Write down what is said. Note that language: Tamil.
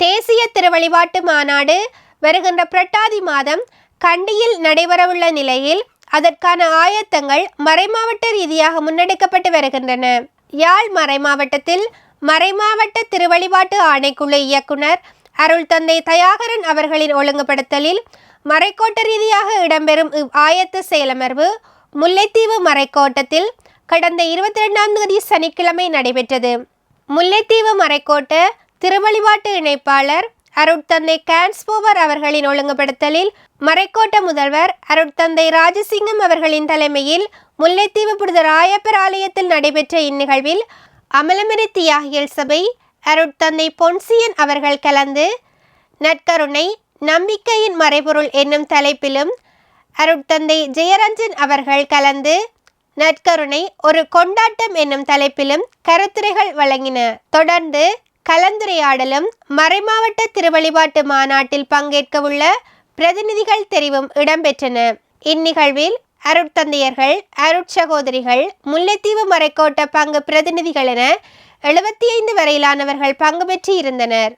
தேசிய திருவழிபாட்டு மாநாடு வருகின்ற புரட்டாதி மாதம் கண்டியில் நடைபெறவுள்ள நிலையில் அதற்கான ஆயத்தங்கள் மறைமாவட்ட ரீதியாக முன்னெடுக்கப்பட்டு வருகின்றன. யாழ் மறைமாவட்டத்தில் மறைமாவட்ட திருவழிபாட்டு ஆணைக்குழு இயக்குனர் அருள் தந்தை தயாகரன் அவர்களின் ஒழுங்குபடுத்தலில் மறைக்கோட்ட ரீதியாக இடம்பெறும் இவ் ஆயத்த செயலமர்வு முல்லைத்தீவு மறைக்கோட்டத்தில் கடந்த இருபத்தி ரெண்டாம் தேதி சனிக்கிழமை நடைபெற்றது. முல்லைத்தீவு மறைக்கோட்ட திருவழிபாட்டு இணைப்பாளர் அருட்தந்தை கேன்ஸ்போவர் அவர்களின் ஒழுங்குபடுத்தலில் மறைக்கோட்ட முதல்வர் அருட்தந்தை ராஜசிங்கம் அவர்களின் தலைமையில் முல்லைத்தீவு புனித ராயப்பர் ஆலயத்தில் நடைபெற்ற இந்நிகழ்வில் அமலமரி தியாகியல் சபை அருட்தந்தை பொன்சியன் அவர்கள் கலந்து நற்கருணை நம்பிக்கையின் மறைபொருள் என்னும் தலைப்பிலும் அருட்தந்தை ஜெயரஞ்சன் அவர்கள் கலந்து நற்கருணை ஒரு கொண்டாட்டம் என்னும் தலைப்பிலும் கருத்துரைகள் வழங்கின. தொடர்ந்து கலந்துரையாடலும் மறைமாவட்ட திருவழிபாட்டு மாநாட்டில் பங்கேற்கவுள்ள பிரதிநிதிகள் தெரிவும் இடம்பெற்றன. இந்நிகழ்வில் அருட்தந்தையர்கள் அருட்சகோதரிகள் முல்லைத்தீவு மறைக்கோட்ட பங்கு பிரதிநிதிகள் என எழுபத்தி ஐந்து வரையிலானவர்கள் பங்கு பெற்று இருந்தனர்